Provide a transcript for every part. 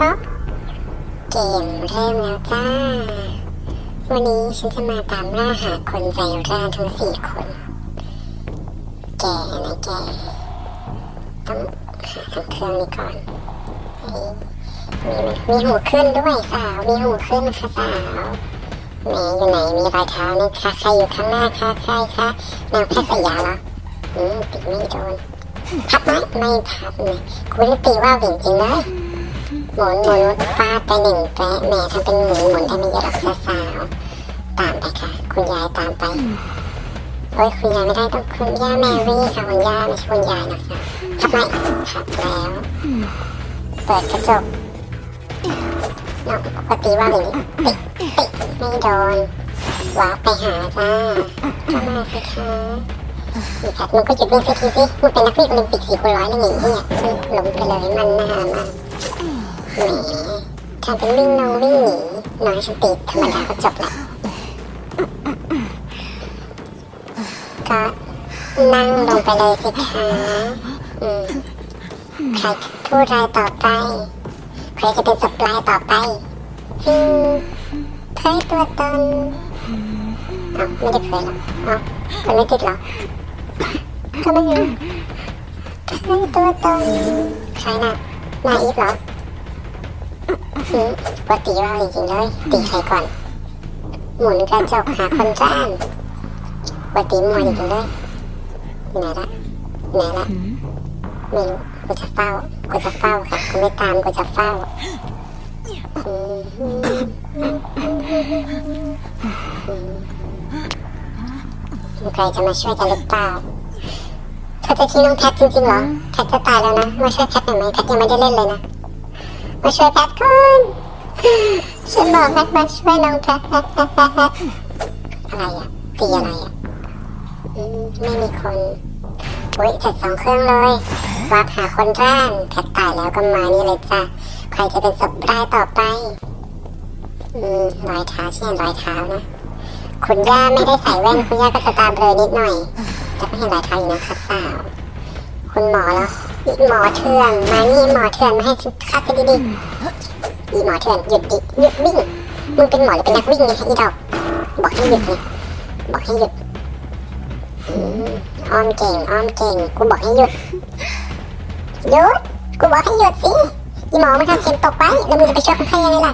ก็เกมเริ่มแล้วจ้า วันนี้ฉันจะมาตามล่าหาคนใจร้ายทั้งสี่คน แกนะแก ต้องหาทางเครื่องนี้ก่อนมีไหมมีหูขึ้นด้วยสาว มีหูขึ้นนะคะสาวแหมอยู่ไหนมีรอยเท้านี่คะใครอยู่ข้างหน้าคะใครคะนางแพทย์สยามเหรออืมติดไม่โดนพับไหมไม่พับเลยคุณตีว่าเหวี่งจริงเลย หมุนหมุนฟาดไปหนึ่งแปะแหม่ทำเป็นหมุนหมุนได้ไม่เยอะหรอกสาวๆตามไปค่ะ คุณยายตามไปโอ้ยคุณยายไม่ได้ต้องคุณย่าแมรี่ค่ะคุณย่าไม่ใช่คุณยายนะคะพับไหมพับแล้ว เปิดกระจกน้องปกติว่าอย่างนี้ติติไม่โดนวาไปหาจ้าเข้ามาสิคะอีแพทมึงก็หยุดวิ่งสักทีสิมึงเป็นนักวิ่งโอลิมปิกสี่คูณร้อยแล้วไงเฮียมึงล้มไปเลยมันน่ามาก หมทำเป็นวิ่งน้องวิ่งหนีน้อยฉันติดธรรมดาก็จบละก็นั่งลงไปเลยสิคะใครผู้รายต่อไป ใครจะเป็นสัปลายต่อไปอืมเผยตัวตนเอาไม่ได้เผยหรอกเอาคนไม่ติดหรอก็ไม่รู้เผยตัวตนใครน่ะนาอีฟหรอ อืมว่าตีเราจริงๆเลยตีใครก่อน หมุนกระจกหาคนจ้างว่าตีมัวจริงๆเลยไหนละไหนละไม่รู้กูจะเฝ้ากูจะเฝ้าค่ะกูไม่ตามกูจะเฝ้าใครจะมาช่วยกันหรือเปล่าเธอจะทิ้งน้องแพทจริงๆเหรอแพทจะตายแล้วนะมาช่วยแพทหน่อยไหมแพทยังไม่ได้เล่นเลยนะ มาช่วยแพทก่อนฉันบอกแพทมาช่วยน้องแพทแพทแพทแพทแพทอะไรอะตีอะไรอะไม่มีคนอุ้ยเสร็จสองเครื่องเลยวาดหาคนร่างแพทตายแล้วก็มานี่เลยจ้ะใครจะเป็นศพรายต่อไปอืมรอยเท้าเช่นรอยเท้านะคุณย่าไม่ได้ใส่แว่นคุณย่าก็จะตาเบลอนิดหน่อยจะไม่เห็นรอยเท้าอยู่นะคะสาวคุณหมอแล้ว อีหมอเถื่อนมานี่หมอเถื่อนมาให้ฉันคัดสิดีๆอีหมอเถื่อนหยุดดิหยุดวิ่งมึงเป็นหมอหรือเป็นนักวิ่งไงอีดอกบอกให้หยุดไงบอกให้หยุดอ้อมเก่งอ้อมเก่งกูบอกให้หยุดหยุดกูบอกให้หยุดสิอีหมอมันทำเข็มตกไปแล้วมึงจะไปช่วยคนไข้ยังไงล่ะ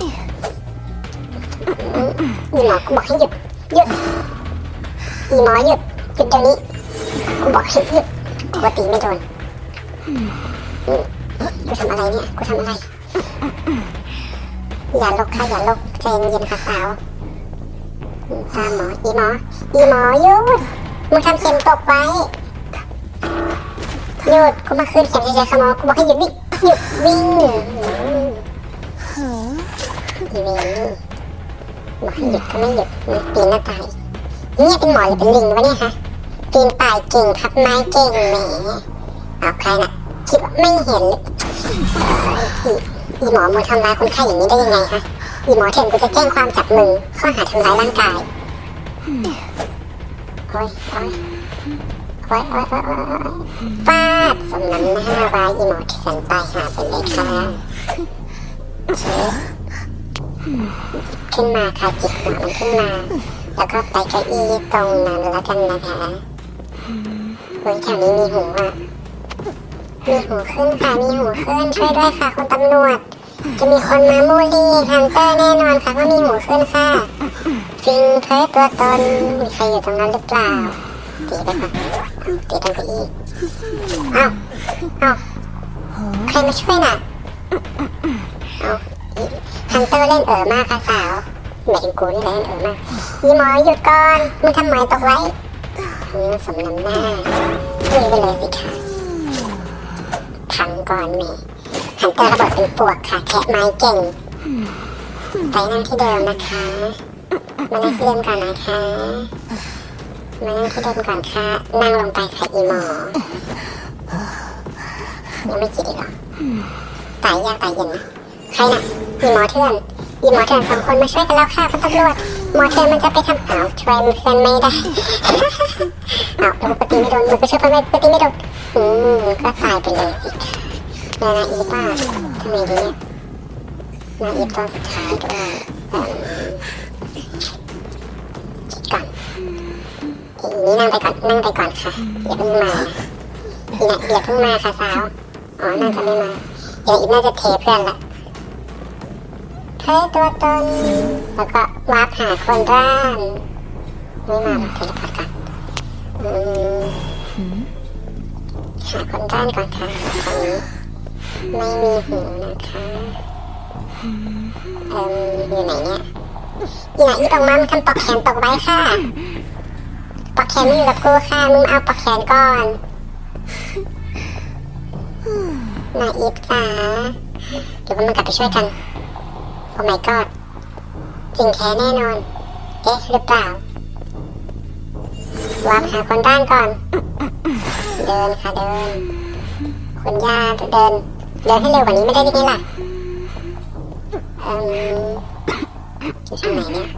อีหมอกูบอกให้หยุดหยุดอีหมอหยุดหยุดเดี๋ยวนี้กูบอกให้หยุดปกตีไม่โดน กูทำอะไรเนี่ย กูทำอะไร อย่าลกค่ะอย่าลกใจเย็นค่ะสาวอืมตามหมอ อีหมอ อีหมอหยุดมึงทำเข็มตกไว้หยุดกูมาคืนเข็มเฉยๆค่ะหมอกูบอกให้หยุดวิ่งหยุดวิ่งอีเวนี่บอกให้หยุดก็ไม่หยุดมึงปีนหน้าตายเนี่ยเป็นหมอหรือเป็นลิงวะเนี่ยฮะปีนป่ายเก่งพับไม้เก่งแหมเอาใครน่ะ คิดว่าไม่เห็นอีหมอมึงทำร้ายคนไข้อย่างนี้ได้ยังไงฮะอีหมอเถื่อนกูจะแจ้งความจับมึงข้อหาทำร้ายร่างกายโอ้ยโอ้ยโอ้ยโอ้ยโอ้ยฟาดสมน้ำหน้าวายอีหมอเถื่อนตายหาไปเลยค่ะเช็ดขึ้นมาค่ะจิกหัวมันขึ้นมา แล้วก็ไปเก้าอี้ตรงนั้นแล้วกันนะคะเฮ้ยแถวนี้มีหูอะ มีหูขึ้นค่ะ มีหูขึ้นช่วยด้วยค่ะคุณตำรวจ จะมีคนมามูลี่ฮันเตอร์แน่นอนค่ะว่ามีหูขึ้นค่ะฟิงเผยตัวตนมีใครอยู่ตรงนั้นหรือเปล่าตีไปก่อนตีตรงเก้าอี้เอ้าเอ้าใครมาช่วยน่ะเอาฮันเตอร์เล่นเอ๋อมากค่ะสาวหมายถึงกูนี่แหละเล่นเอ๋อมากยีหมอหยุดก่อนมึงทำไมตกไว้ทำมันสมน้ำหน้านี่ไปเลยสิค่ะ ก่อนแม่ฮันเตอร์ระเบิดเป็นปวกค่ะ แคะไม้เก่ง ไปนั่งที่เดิมนะคะ มานั่งที่เดิมก่อนนะคะ มานั่งที่เดิมก่อนค่ะ นั่งลงไปค่ะอีหมอ ยังไม่จิตอีกเหรอตายยากตายเย็นนะใครน่ะอีหมอเถื่อนอีหมอเถื่อนสองคนมาช่วยกันแล้วค่ะคุณตำรวจหมอเถื่อนมันจะไปทำอ้าวช่วยเพื่อนไม่ได้อ้าวแล้วปฏิไม่โดนมันก็ช่วยเพื่อนไม่ปฏิไม่โดนอืมก็ตายไปเลยสิคะ นานาอีป้าทำไมดีเนี่ยนาอีฟตอนสุดท้ายด้วยเอิ่มคิดก่อนอีนี้นั่งไปก่อนนั่งไปก่อนค่ะอย่าเพิ่งมาอีน่ะเดี๋ยวเพิ่งมาค่ะสาวอ๋อน่าจะไม่มาเดี๋ยวอีน่าจะเทเพื่อนละเฮ้ยตัวตนแล้วก็วาร์ปหาคนร่างไม่มาหรอกเทเลพอร์ตก่อนอืม หาคนร่างก่อนค่ะตอนนี้ ไม่มีหูนะคะเอ่มอยู่ไหนเนี่ยอีไหนอีตรงมามันทำปอกแขนตกไว้ค่ะปอกแขนไม่อยู่กับกูค่ะมึงเอาปอกแขนก่อนนาอีฟจ๋าเดี๋ยวมันกลับไปช่วยกันโอ้ my god จริงแท้แน่นอน เอ๊ะหรือเปล่าวางหาคนด้านก่อน เดินค่ะเดิน คุณย่าเดิน เดินให้เร็วกว่านี้ไม่ได้ยังไงล่ะเอ่มอยู่ทางไหนเนี่ย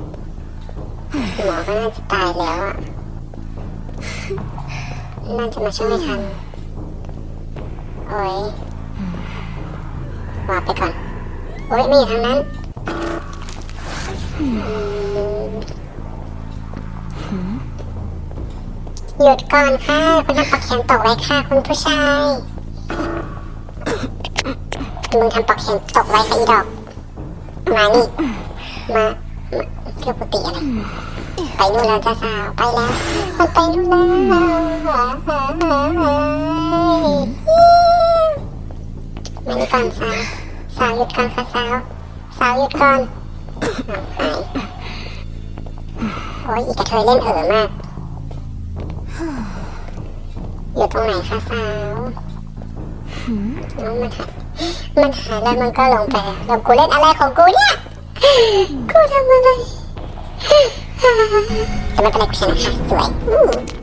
หมอก็น่าจะตายแล้วอะน่าจะมาช่วยไม่ทันโอ้ยวาไปก่อน โอ้ยไม่อยู่ทางนั้นหยุดก่อนค่ะ คุณทำปักแขนตกไว้ค่ะ คุณผู้ชาย มึงทำปักแขนตกไว้ค่ะอีดอก มานี่ มาเที่ยวปกติอะไร ไปนู่นแล้วจ้าสาว ไปแล้ว มันไปนู่นแล้วมานี่ก่อนสาว สาวหยุดก่อนค่ะสาว สาวหยุดก่อนอ้าวหายโอ้ยอีกระเทยเล่นเอ๋อมาก อยู่ตรงไหนคะสาว มันหายมันหายแล้วมันก็ลงไปแล้วกูเล่นอะไรของกูเนี่ย กูทำอะไรแต่ไม่เป็นไรกูชนะค่ะสวย